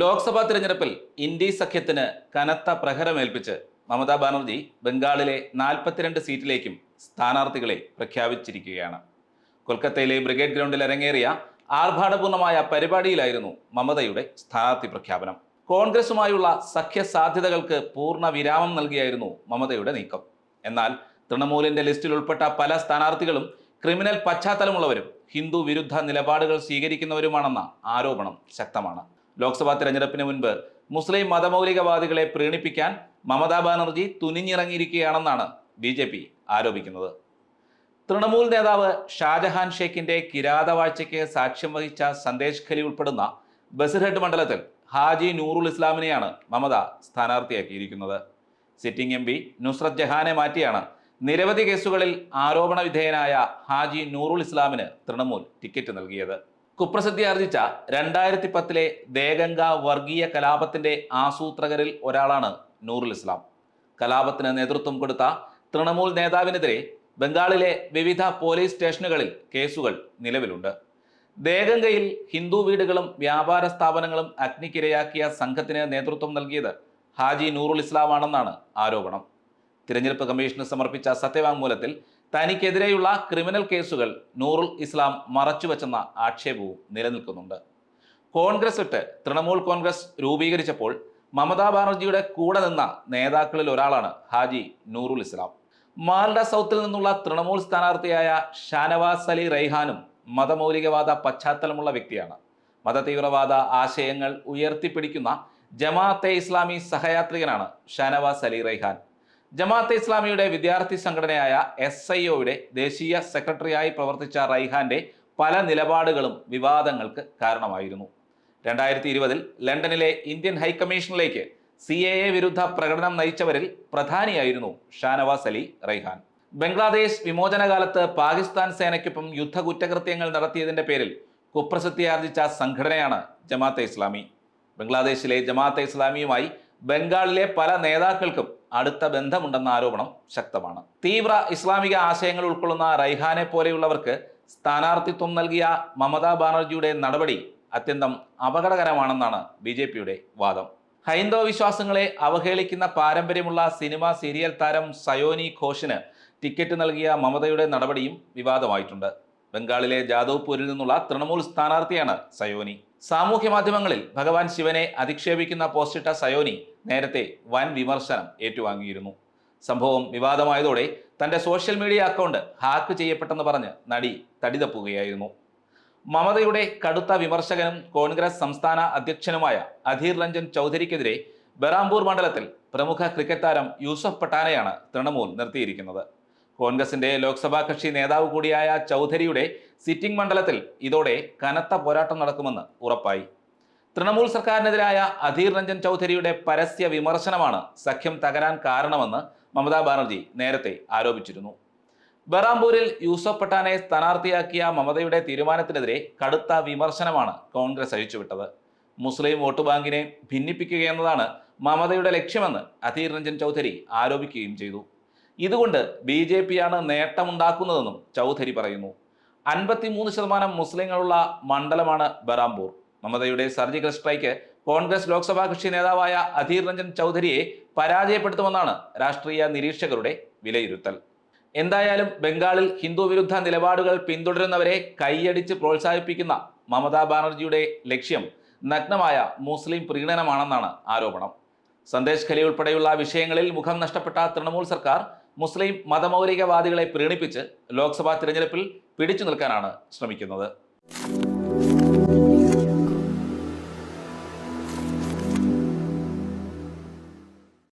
ലോക്സഭാ തിരഞ്ഞെടുപ്പിൽ ഇന്ത്യ സഖ്യത്തിന് കനത്ത പ്രഹരമേൽപ്പിച്ച് മമതാ ബാനർജി ബംഗാളിലെ നാൽപ്പത്തിരണ്ട് സീറ്റിലേക്കും സ്ഥാനാർത്ഥികളെ പ്രഖ്യാപിച്ചിരിക്കുകയാണ്. കൊൽക്കത്തയിലെ ബ്രിഗേഡ് ഗ്രൗണ്ടിൽ അരങ്ങേറിയ ആർഭാടപൂർണമായ പരിപാടിയിലായിരുന്നു മമതയുടെ സ്ഥാനാർത്ഥി പ്രഖ്യാപനം. കോൺഗ്രസുമായുള്ള സഖ്യ സാധ്യതകൾക്ക് പൂർണ വിരാമം നൽകിയായിരുന്നു മമതയുടെ നീക്കം. എന്നാൽ തൃണമൂലിന്റെ ലിസ്റ്റിൽ ഉൾപ്പെട്ട പല സ്ഥാനാർത്ഥികളും ക്രിമിനൽ പശ്ചാത്തലമുള്ളവരും ഹിന്ദു വിരുദ്ധ നിലപാടുകൾ സ്വീകരിക്കുന്നവരുമാണെന്ന ആരോപണം ശക്തമാണ്. ലോക്സഭാ തെരഞ്ഞെടുപ്പിന് മുൻപ് മുസ്ലിം മതമൗലികവാദികളെ പ്രീണിപ്പിക്കാൻ മമതാ ബാനർജി തുനിഞ്ഞിറങ്ങിയിരിക്കുകയാണെന്നാണ് ബി ജെ പി ആരോപിക്കുന്നത്. തൃണമൂൽ നേതാവ് ഷാജഹാൻ ഷേഖിന്റെ കിരാതവാഴ്ചയ്ക്ക് സാക്ഷ്യം വഹിച്ച സന്ദേശ് ഖലി ഉൾപ്പെടുന്ന ബസിർഹെഡ് മണ്ഡലത്തിൽ ഹാജി നൂറുൽ ഇസ്ലാമിനെയാണ് മമത സ്ഥാനാർത്ഥിയാക്കിയിരിക്കുന്നത്. സിറ്റിംഗ് എം പി നുസ്രത് ജഹാനെ മാറ്റിയാണ് നിരവധി കേസുകളിൽ ആരോപണ വിധേയനായ ഹാജി നൂറുൽ ഇസ്ലാമിന് തൃണമൂൽ ടിക്കറ്റ് നൽകിയത്. കുപ്രസിദ്ധി ആർജിച്ച രണ്ടായിരത്തി പത്തിലെ ദേഗംഗ വർഗീയ കലാപത്തിന്റെ ആസൂത്രകരിൽ ഒരാളാണ് നൂറുൽ ഇസ്ലാം. കലാപത്തിന് നേതൃത്വം കൊടുത്ത തൃണമൂൽ നേതാവിനെതിരെ ബംഗാളിലെ വിവിധ പോലീസ് സ്റ്റേഷനുകളിൽ കേസുകൾ നിലവിലുണ്ട്. ദേഗംഗയിൽ ഹിന്ദു വീടുകളും വ്യാപാര സ്ഥാപനങ്ങളും അഗ്നിക്കിരയാക്കിയ സംഘത്തിന് നേതൃത്വം നൽകിയത് ഹാജി നൂറുൽ ഇസ്ലാമാണെന്നാണ് ആരോപണം. തിരഞ്ഞെടുപ്പ് കമ്മീഷന് സമർപ്പിച്ച സത്യവാങ്മൂലത്തിൽ തനിക്കെതിരെയുള്ള ക്രിമിനൽ കേസുകൾ നൂറുൽ ഇസ്ലാം മറച്ചുവെച്ചെന്ന ആക്ഷേപവും നിലനിൽക്കുന്നുണ്ട്. കോൺഗ്രസ് വിട്ട് തൃണമൂൽ കോൺഗ്രസ് രൂപീകരിച്ചപ്പോൾ മമതാ ബാനർജിയുടെ കൂടെ നിന്ന നേതാക്കളിൽ ഒരാളാണ് ഹാജി നൂറുൽ ഇസ്ലാം. മാൽഡ സൗത്തിൽ നിന്നുള്ള തൃണമൂൽ സ്ഥാനാർത്ഥിയായ ഷാനവാസ് അലി റൈഹാനും മതമൗലികവാദ പശ്ചാത്തലമുള്ള വ്യക്തിയാണ്. മതതീവ്രവാദ ആശയങ്ങൾ ഉയർത്തിപ്പിടിക്കുന്ന ജമാഅത്തെ ഇസ്ലാമി സഹയാത്രികനാണ് ഷാനവാസ് അലി റൈഹാൻ ജമാഅത്തെ ഇസ്ലാമിയുടെ വിദ്യാർത്ഥി സംഘടനയായ എസ് ഐ ഒയുടെ ദേശീയ സെക്രട്ടറിയായി പ്രവർത്തിച്ച റൈഹാന്റെ പല നിലപാടുകളും വിവാദങ്ങൾക്ക് കാരണമായിരുന്നു. രണ്ടായിരത്തി ഇരുപതിൽ ലണ്ടനിലെ ഇന്ത്യൻ ഹൈക്കമ്മീഷനിലേക്ക് സി എ എ വിരുദ്ധ പ്രകടനം നയിച്ചവരിൽ പ്രധാനിയായിരുന്നു ഷാനവാസ് അലി റൈഹാൻ. ബംഗ്ലാദേശ് വിമോചനകാലത്ത് പാകിസ്ഥാൻ സേനയ്ക്കൊപ്പം യുദ്ധ കുറ്റകൃത്യങ്ങൾ നടത്തിയതിന്റെ പേരിൽ കുപ്രസിദ്ധി ആർജിച്ച സംഘടനയാണ് ജമാഅത്തെ ഇസ്ലാമി. ബംഗ്ലാദേശിലെ ജമാഅത്തെ ഇസ്ലാമിയുമായി ബംഗാളിലെ പല നേതാക്കൾക്കും അടുത്ത ബന്ധമുണ്ടെന്ന ആരോപണം ശക്തമാണ്. തീവ്ര ഇസ്ലാമിക ആശയങ്ങൾ ഉൾക്കൊള്ളുന്ന റൈഹാനെ പോലെയുള്ളവർക്ക് സ്ഥാനാർത്ഥിത്വം നൽകിയ മമതാ ബാനർജിയുടെ നടപടി അത്യന്തം അപകടകരമാണെന്നാണ് ബി ജെ പിയുടെ വാദം. ഹൈന്ദവ വിശ്വാസങ്ങളെ അവഹേളിക്കുന്ന പാരമ്പര്യമുള്ള സിനിമ സീരിയൽ താരം സയോനി ഘോഷിന് ടിക്കറ്റ് നൽകിയ മമതയുടെ നടപടിയും വിവാദമായിട്ടുണ്ട്. ബംഗാളിലെ ജാദവ്പൂരിൽ നിന്നുള്ള തൃണമൂൽ സ്ഥാനാർത്ഥിയാണ് സയോനി. സാമൂഹ്യ മാധ്യമങ്ങളിൽ ഭഗവാൻ ശിവനെ അധിക്ഷേപിക്കുന്ന പോസ്റ്റിട്ട സയോനി നേരത്തെ വൻ വിമർശനം ഏറ്റുവാങ്ങിയിരുന്നു. സംഭവം വിവാദമായതോടെ തന്റെ സോഷ്യൽ മീഡിയ അക്കൗണ്ട് ഹാക്ക് ചെയ്യപ്പെട്ടെന്ന് പറഞ്ഞ് നടി തടിതപ്പുകയായിരുന്നു. മമതയുടെ കടുത്ത വിമർശകനും കോൺഗ്രസ് സംസ്ഥാന അധ്യക്ഷനുമായ അധീർ രഞ്ജൻ ചൗധരിക്കെതിരെ ബറാംപൂർ മണ്ഡലത്തിൽ പ്രമുഖ ക്രിക്കറ്റ് താരം യൂസഫ് പട്ടാനെയാണ് തൃണമൂൽ നിർത്തിയിരിക്കുന്നത്. കോൺഗ്രസിന്റെ ലോക്സഭാ കക്ഷി നേതാവ് കൂടിയായ ചൗധരിയുടെ സിറ്റിംഗ് മണ്ഡലത്തിൽ ഇതോടെ കനത്ത പോരാട്ടം നടക്കുമെന്ന് ഉറപ്പായി. തൃണമൂൽ സർക്കാരിനെതിരായ അധീർ രഞ്ജൻ ചൗധരിയുടെ പരസ്യ വിമർശനമാണ് സഖ്യം തകരാൻ കാരണമെന്ന് മമതാ ബാനർജി നേരത്തെ ആരോപിച്ചിരുന്നു. ബറാംപൂരിൽ യൂസഫ് പട്ടാനെ സ്ഥാനാർത്ഥിയാക്കിയ മമതയുടെ തീരുമാനത്തിനെതിരെ കടുത്ത വിമർശനമാണ് കോൺഗ്രസ് അഴിച്ചുവിട്ടത്. മുസ്ലിം വോട്ട് ബാങ്കിനെ ഭിന്നിപ്പിക്കുക മമതയുടെ ലക്ഷ്യമെന്ന് അധീർ രഞ്ജൻ ചൗധരി ആരോപിക്കുകയും ചെയ്തു. ഇതുകൊണ്ട് ബി ജെ പിയാണ് നേട്ടമുണ്ടാക്കുന്നതെന്നും ചൗധരി പറയുന്നു. അൻപത്തിമൂന്ന് ശതമാനം മുസ്ലിങ്ങളുള്ള മണ്ഡലമാണ് ബറാംപൂർ. മമതയുടെ സർജിക്കൽ സ്ട്രൈക്ക് കോൺഗ്രസ് ലോക്സഭാ കക്ഷി നേതാവായ അധീർ രഞ്ജൻ ചൗധരിയെ പരാജയപ്പെടുത്തുമെന്നാണ് രാഷ്ട്രീയ നിരീക്ഷകരുടെ വിലയിരുത്തൽ. എന്തായാലും ബംഗാളിൽ ഹിന്ദു വിരുദ്ധ നിലപാടുകൾ പിന്തുടരുന്നവരെ കൈയടിച്ച് പ്രോത്സാഹിപ്പിക്കുന്ന മമതാ ബാനർജിയുടെ ലക്ഷ്യം നഗ്നമായ മുസ്ലിം പ്രീണനമാണെന്നാണ് ആരോപണം. സന്ദേശ് ഖലി ഉൾപ്പെടെയുള്ള വിഷയങ്ങളിൽ മുഖം നഷ്ടപ്പെട്ട തൃണമൂൽ സർക്കാർ മുസ്ലിം മതമൗലികവാദികളെ പ്രീണിപ്പിച്ച് ലോക്സഭാ തിരഞ്ഞെടുപ്പിൽ പിടിച്ചു നിൽക്കാനാണ് ശ്രമിക്കുന്നത്.